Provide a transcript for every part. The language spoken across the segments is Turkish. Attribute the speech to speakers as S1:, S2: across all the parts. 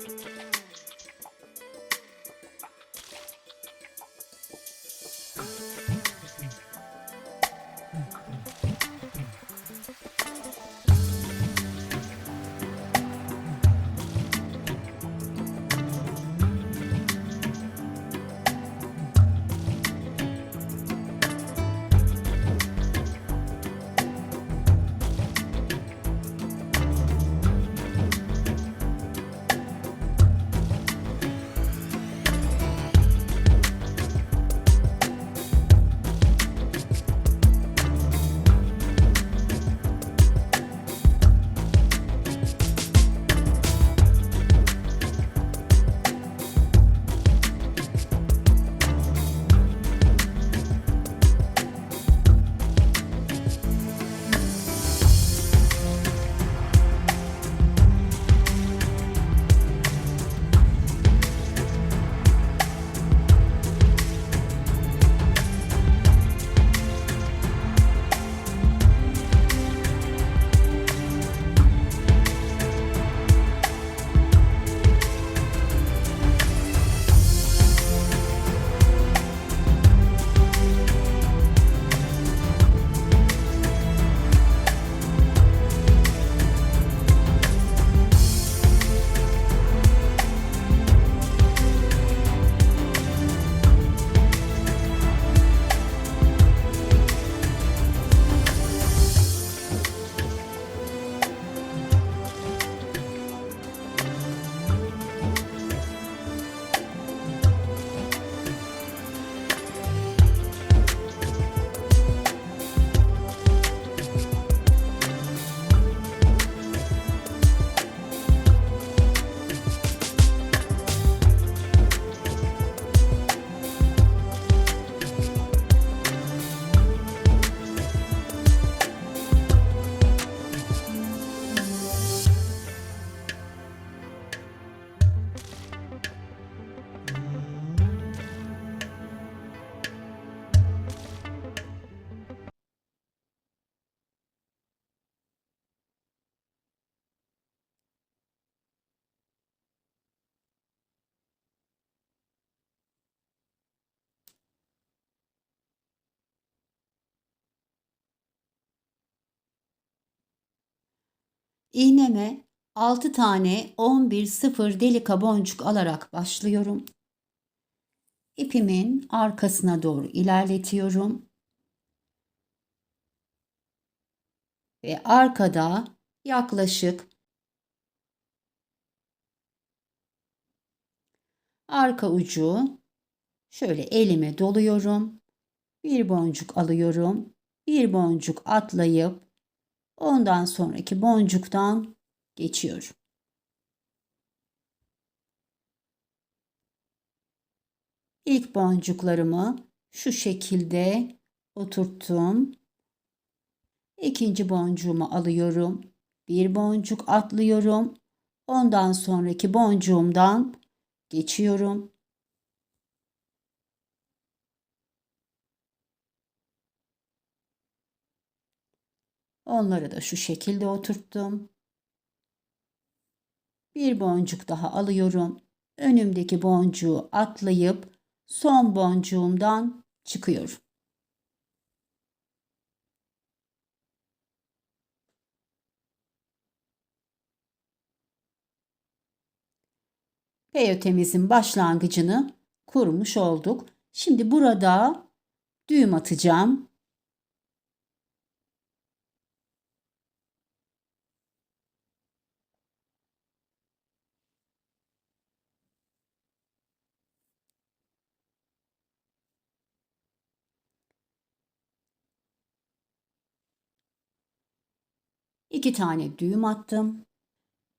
S1: Thank you. İğneme 6 tane 11 sıfır delika boncuk alarak başlıyorum. İpimin arkasına doğru ilerletiyorum. Ve arkada yaklaşık arka ucu şöyle elime doluyorum. Bir boncuk alıyorum. Bir boncuk atlayıp ondan sonraki boncuktan geçiyorum. İlk boncuklarımı şu şekilde oturttum. İkinci boncuğumu alıyorum. Bir boncuk atlıyorum. Ondan sonraki boncuğumdan geçiyorum. Onları da şu şekilde oturttum. Bir boncuk daha alıyorum. Önümdeki boncuğu atlayıp son boncuğumdan çıkıyorum. Peyotemizin başlangıcını kurmuş olduk. Şimdi burada düğüm atacağım. İki tane düğüm attım.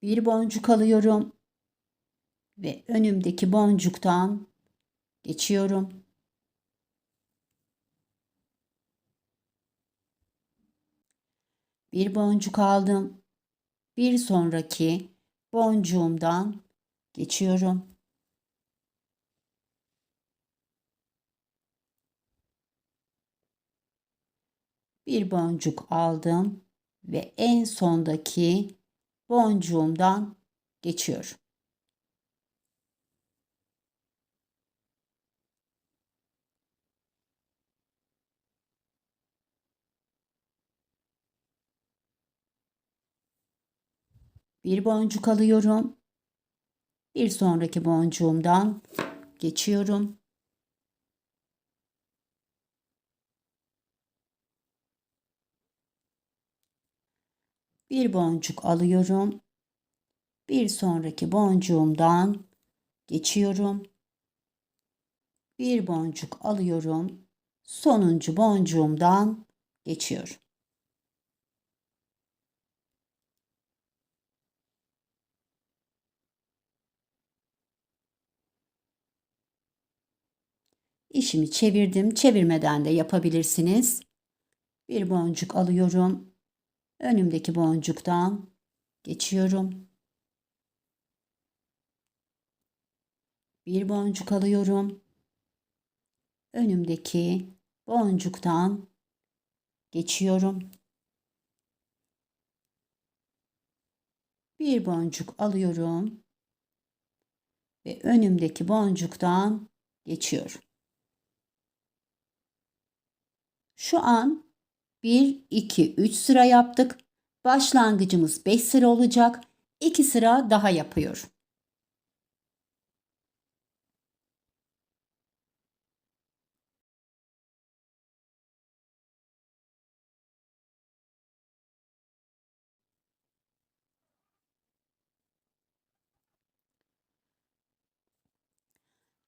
S1: Bir boncuk alıyorum ve önümdeki boncuktan geçiyorum. Bir boncuk aldım. Bir sonraki boncuğumdan geçiyorum. Bir boncuk aldım ve en sondaki boncuğumdan geçiyorum. Bir boncuk alıyorum. Bir sonraki boncuğumdan geçiyorum. Bir boncuk alıyorum. Bir sonraki boncuğumdan geçiyorum. Bir boncuk alıyorum. Sonuncu boncuğumdan geçiyorum. İşimi çevirdim. Çevirmeden de yapabilirsiniz. Bir boncuk alıyorum. Önümdeki boncuktan geçiyorum. Bir boncuk alıyorum. Önümdeki boncuktan geçiyorum. Bir boncuk alıyorum ve önümdeki boncuktan geçiyorum. Şu an 1, 2, 3 sıra yaptık. Başlangıcımız 5 sıra olacak. 2 sıra daha yapıyorum.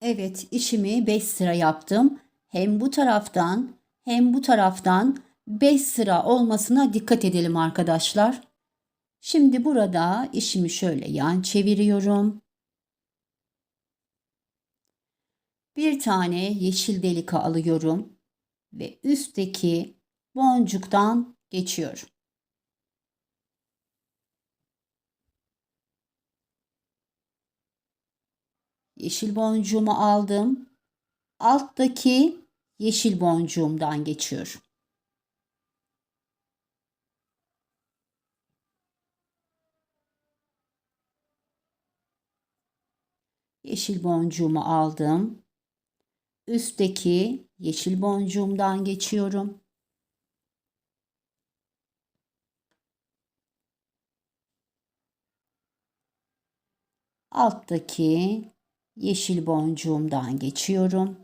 S1: Evet, işimi 5 sıra yaptım. Hem bu taraftan hem bu taraftan 5 sıra olmasına dikkat edelim arkadaşlar. Şimdi burada işimi şöyle yan çeviriyorum. Bir tane yeşil delika alıyorum ve üstteki boncuktan geçiyorum. Yeşil boncuğumu aldım. Alttaki yeşil boncuğumdan geçiyorum. Yeşil boncuğumu aldım. Üstteki yeşil boncuğumdan geçiyorum. Alttaki yeşil boncuğumdan geçiyorum.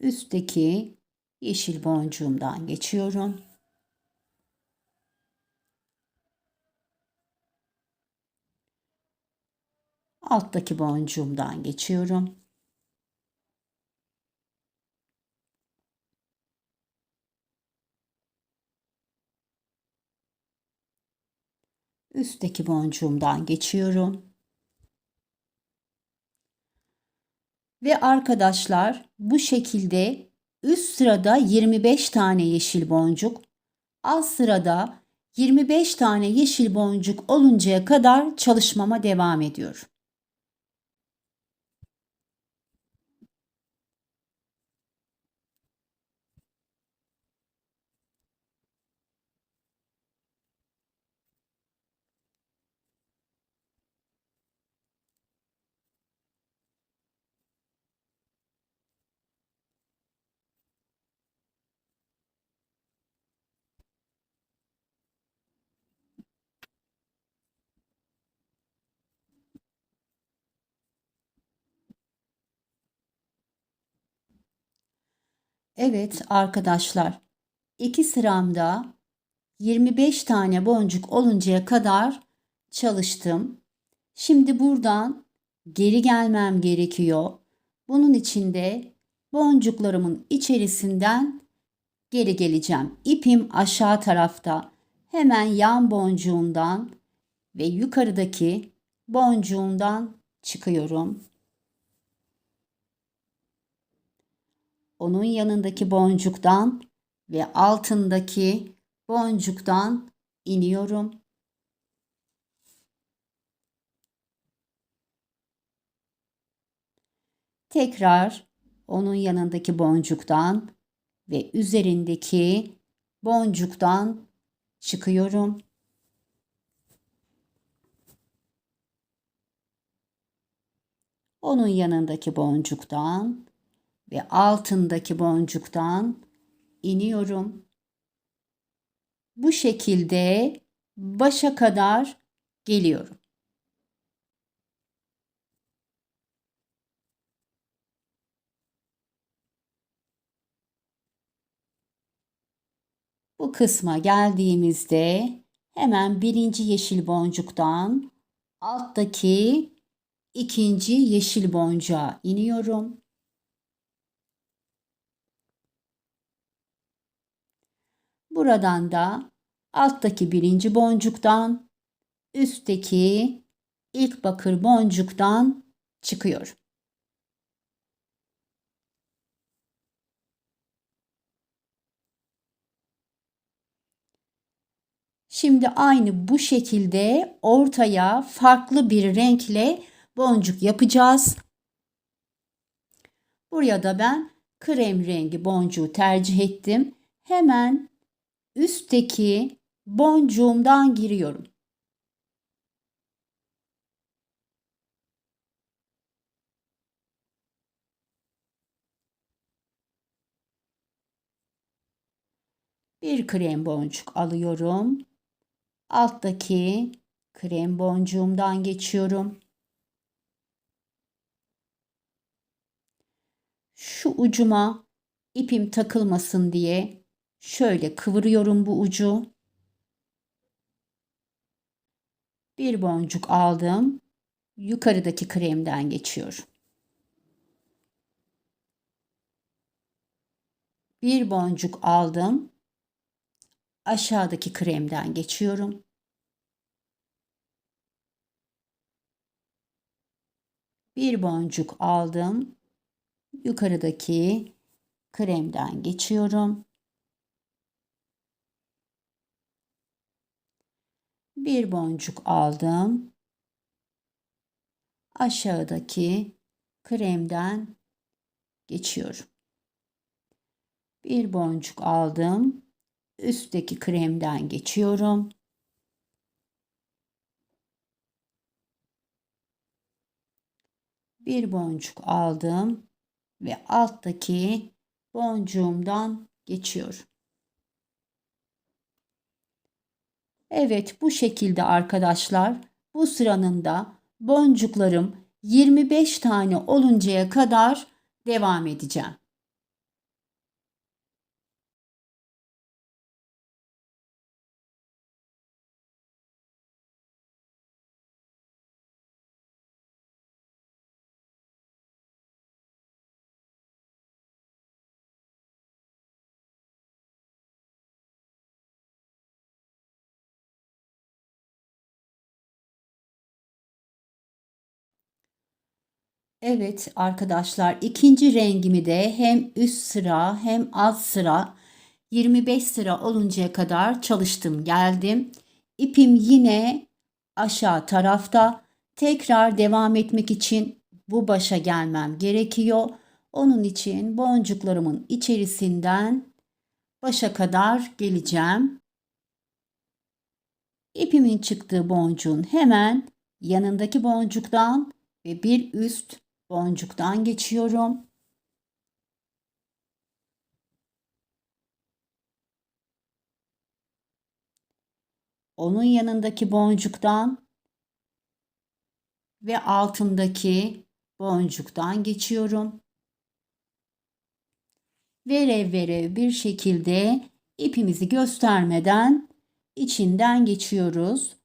S1: Üstteki yeşil boncuğumdan geçiyorum. Alttaki boncuğumdan geçiyorum. Üstteki boncuğumdan geçiyorum. Ve arkadaşlar bu şekilde üst sırada 25 tane yeşil boncuk, alt sırada 25 tane yeşil boncuk oluncaya kadar çalışmama devam ediyorum. Evet arkadaşlar, iki sıramda 25 tane boncuk oluncaya kadar çalıştım. Şimdi buradan geri gelmem gerekiyor. Bunun için de boncuklarımın içerisinden geri geleceğim. İpim aşağı tarafta. Hemen yan boncuğundan ve yukarıdaki boncuğundan çıkıyorum. Onun yanındaki boncuktan ve altındaki boncuktan iniyorum. Tekrar onun yanındaki boncuktan ve üzerindeki boncuktan çıkıyorum. Onun yanındaki boncuktan ve altındaki boncuktan iniyorum. Bu şekilde başa kadar geliyorum. Bu kısma geldiğimizde hemen birinci yeşil boncuktan alttaki ikinci yeşil boncuğa iniyorum. Buradan da alttaki birinci boncuktan üstteki ilk bakır boncuktan çıkıyorum. Şimdi aynı bu şekilde ortaya farklı bir renkle boncuk yapacağız. Buraya da ben krem rengi boncuğu tercih ettim. Hemen üstteki boncuğumdan giriyorum. Bir krem boncuk alıyorum. Alttaki krem boncuğumdan geçiyorum. Şu ucuma ipim takılmasın diye şöyle kıvırıyorum bu ucu. Bir boncuk aldım. Yukarıdaki kremden geçiyorum. Bir boncuk aldım. Aşağıdaki kremden geçiyorum. Bir boncuk aldım. Yukarıdaki kremden geçiyorum. Bir boncuk aldım. Aşağıdaki kremden geçiyorum. Bir boncuk aldım. Üstteki kremden geçiyorum. Bir boncuk aldım ve alttaki boncuğumdan geçiyorum. Evet bu şekilde arkadaşlar bu sıranın da boncuklarım 25 tane oluncaya kadar devam edeceğim. Evet arkadaşlar ikinci rengimi de hem üst sıra hem alt sıra 25 sıra oluncaya kadar çalıştım geldim. İpim yine aşağı tarafta. Tekrar devam etmek için bu başa gelmem gerekiyor. Onun için boncuklarımın içerisinden başa kadar geleceğim. İpimin çıktığı boncuğun hemen yanındaki boncuktan ve bir üst boncuktan geçiyorum. Onun yanındaki boncuktan ve altındaki boncuktan geçiyorum. Verev verev bir şekilde ipimizi göstermeden içinden geçiyoruz.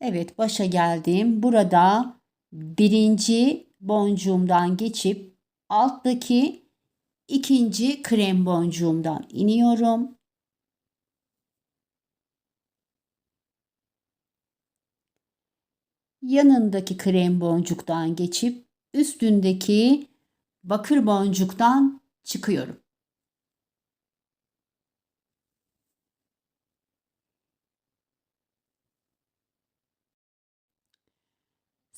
S1: Evet başa geldim. Burada birinci boncuğumdan geçip alttaki ikinci krem boncuğumdan iniyorum. Yanındaki krem boncuktan geçip üstündeki bakır boncuktan çıkıyorum.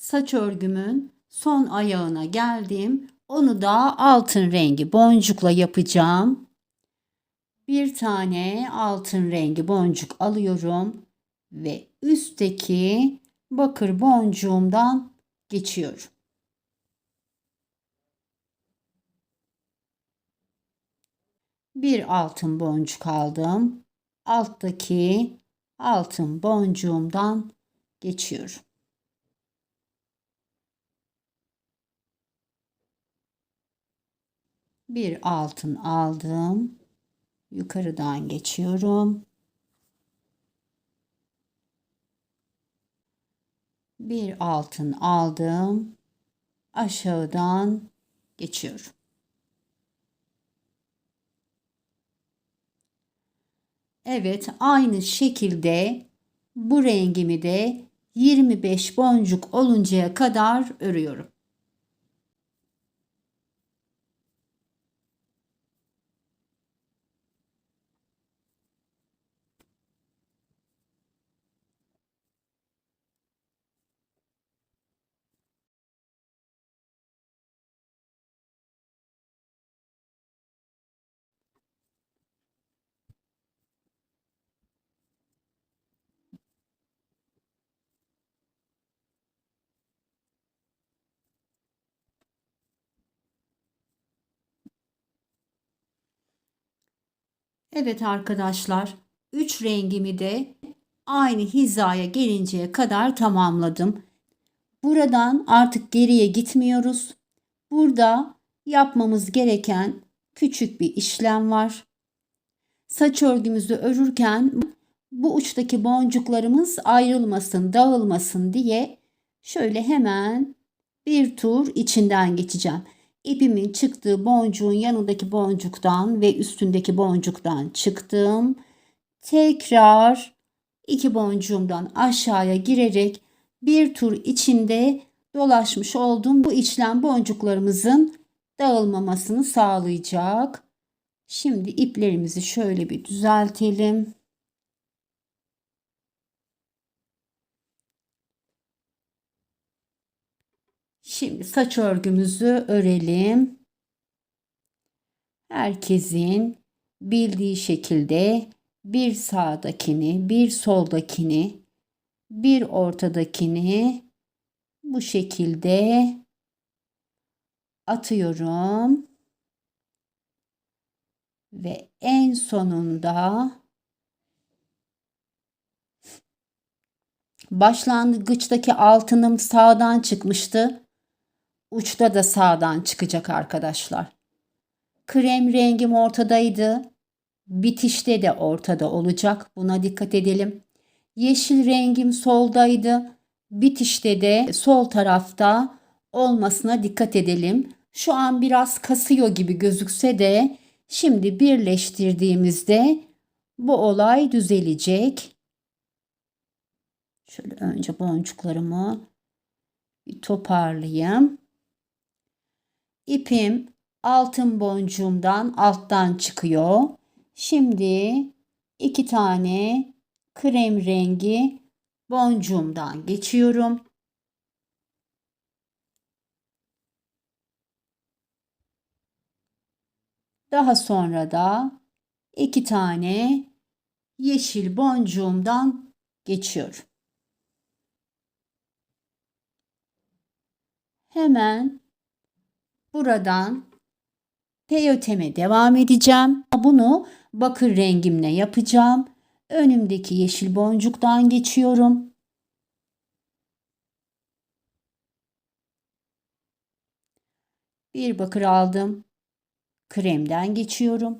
S1: Saç örgümün son ayağına geldim. Onu da altın rengi boncukla yapacağım. Bir tane altın rengi boncuk alıyorum. ve üstteki bakır boncuğumdan geçiyorum. Bir altın boncuk aldım. Alttaki altın boncuğumdan geçiyorum. Bir altın aldım. Yukarıdan geçiyorum. Bir altın aldım. Aşağıdan geçiyorum. Evet, aynı şekilde bu rengimi de 25 boncuk oluncaya kadar örüyorum. Evet arkadaşlar, 3 rengimi de aynı hizaya gelinceye kadar tamamladım. Buradan artık geriye gitmiyoruz. Burada yapmamız gereken küçük bir işlem var. Saç örgümüzü örürken bu uçtaki boncuklarımız ayrılmasın, dağılmasın diye şöyle hemen bir tur içinden geçeceğim. İpimin çıktığı boncuğun yanındaki boncuktan ve üstündeki boncuktan çıktım. Tekrar iki boncuğumdan aşağıya girerek bir tur içinde dolaşmış oldum. Bu işlem boncuklarımızın dağılmamasını sağlayacak. Şimdi iplerimizi şöyle bir düzeltelim. Şimdi saç örgümüzü örelim. Herkesin bildiği şekilde bir sağdakini, bir soldakini, bir ortadakini bu şekilde atıyorum. Ve en sonunda başlangıçtaki altınım sağdan çıkmıştı. Uçta da sağdan çıkacak arkadaşlar. Krem rengim ortadaydı. Bitişte de ortada olacak. Buna dikkat edelim. Yeşil rengim soldaydı. Bitişte de sol tarafta olmasına dikkat edelim. Şu an biraz kasıyor gibi gözükse de şimdi birleştirdiğimizde bu olay düzelecek. Şöyle önce boncuklarımı toparlayayım. İpim altın boncuğumdan alttan çıkıyor. Şimdi iki tane krem rengi boncuğumdan geçiyorum. Daha sonra da iki tane yeşil boncuğumdan geçiyorum. Hemen buradan peyoteme devam edeceğim. Bunu bakır rengimle yapacağım. Önümdeki yeşil boncuktan geçiyorum. Bir bakır aldım. Kremden geçiyorum.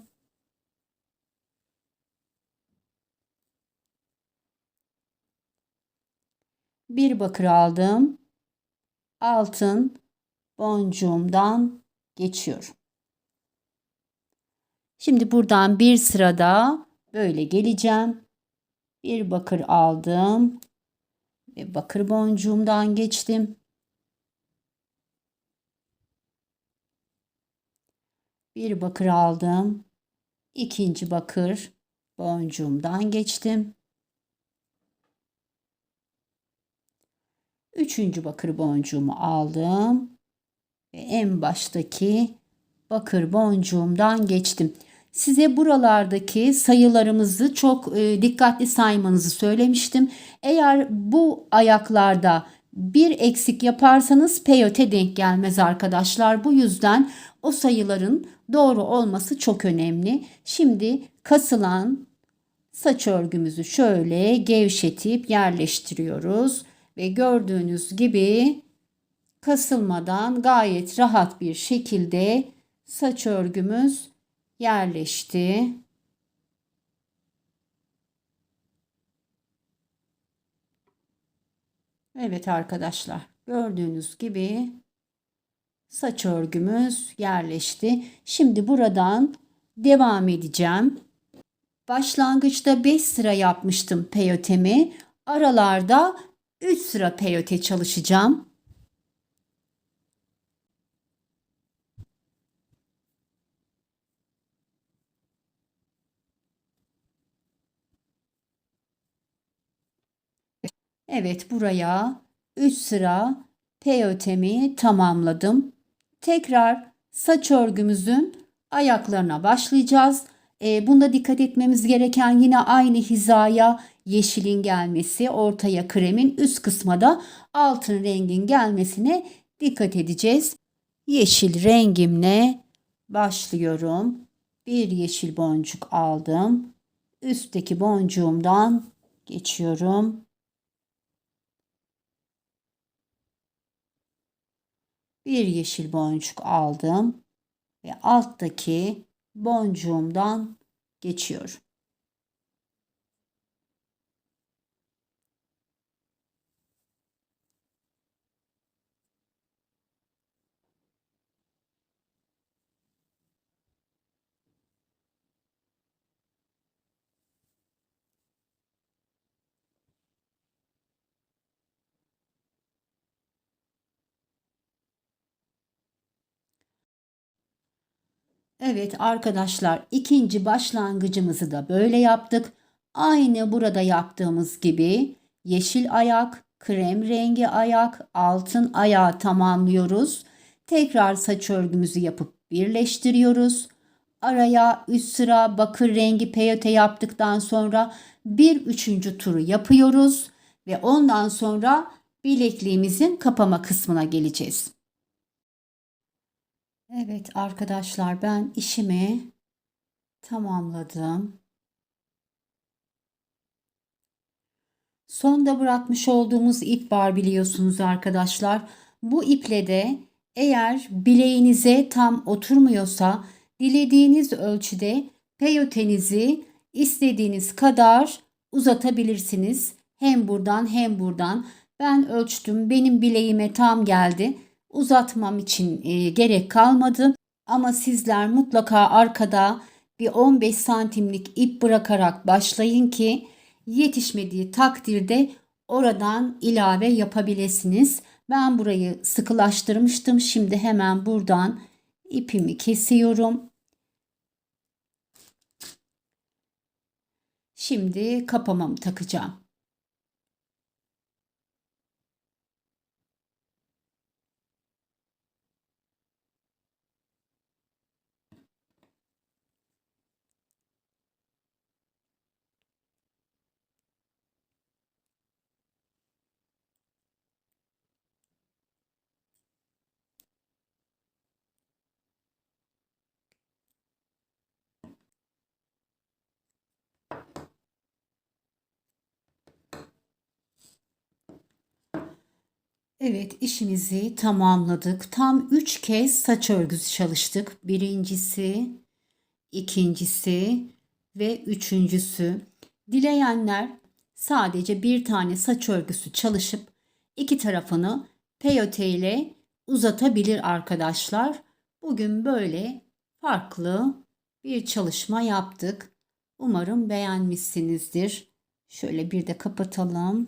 S1: Bir bakır aldım. Altın boncuğumdan geçiyorum. Şimdi buradan bir sırada böyle geleceğim. Bir bakır aldım ve bakır boncuğumdan geçtim. Bir bakır aldım. İkinci bakır boncuğumdan geçtim. Üçüncü bakır boncuğumu aldım. Ve en baştaki bakır boncuğumdan geçtim. size buralardaki sayılarımızı çok e, dikkatli saymanızı söylemiştim. Eğer bu ayaklarda bir eksik yaparsanız peyote denk gelmez arkadaşlar. Bu yüzden o sayıların doğru olması çok önemli. Şimdi kasılan saç örgümüzü şöyle gevşetip yerleştiriyoruz ve gördüğünüz gibi kasılmadan gayet rahat bir şekilde saç örgümüz yerleşti. Evet arkadaşlar gördüğünüz gibi saç örgümüz yerleşti. Şimdi buradan devam edeceğim. Başlangıçta 5 sıra yapmıştım peyotemi. Aralarda 3 sıra peyote çalışacağım. Evet buraya 3 sıra peyotemi tamamladım. Tekrar saç örgümüzün ayaklarına başlayacağız. E, bunda dikkat etmemiz gereken yine aynı hizaya yeşilin gelmesi, ortaya kremin, üst kısma da altın rengin gelmesine dikkat edeceğiz. Yeşil rengimle başlıyorum. Bir yeşil boncuk aldım. Üstteki boncuğumdan geçiyorum. Bir yeşil boncuk aldım ve alttaki boncuğumdan geçiyorum. Evet arkadaşlar ikinci başlangıcımızı da böyle yaptık. Aynı burada yaptığımız gibi yeşil ayak, krem rengi ayak, altın ayağı tamamlıyoruz. Tekrar saç örgümüzü yapıp birleştiriyoruz. Araya üst sıra bakır rengi peyote yaptıktan sonra bir üçüncü turu yapıyoruz ve ondan sonra bilekliğimizin kapama kısmına geleceğiz. Evet arkadaşlar ben işimi tamamladım. Sonda bırakmış olduğumuz ip var biliyorsunuz arkadaşlar. Bu iple de eğer bileğinize tam oturmuyorsa dilediğiniz ölçüde peyotenizi istediğiniz kadar uzatabilirsiniz. Hem buradan hem buradan. Ben ölçtüm. Benim bileğime tam geldi uzatmam için e, gerek kalmadı. Ama sizler mutlaka arkada bir 15 santimlik ip bırakarak başlayın ki yetişmediği takdirde oradan ilave yapabilirsiniz. Ben burayı sıkılaştırmıştım. Şimdi hemen buradan ipimi kesiyorum. Şimdi kapamamı takacağım. Evet işimizi tamamladık. Tam 3 kez saç örgüsü çalıştık. Birincisi, ikincisi ve üçüncüsü. Dileyenler sadece bir tane saç örgüsü çalışıp iki tarafını peyote ile uzatabilir arkadaşlar. Bugün böyle farklı bir çalışma yaptık. Umarım beğenmişsinizdir. Şöyle bir de kapatalım.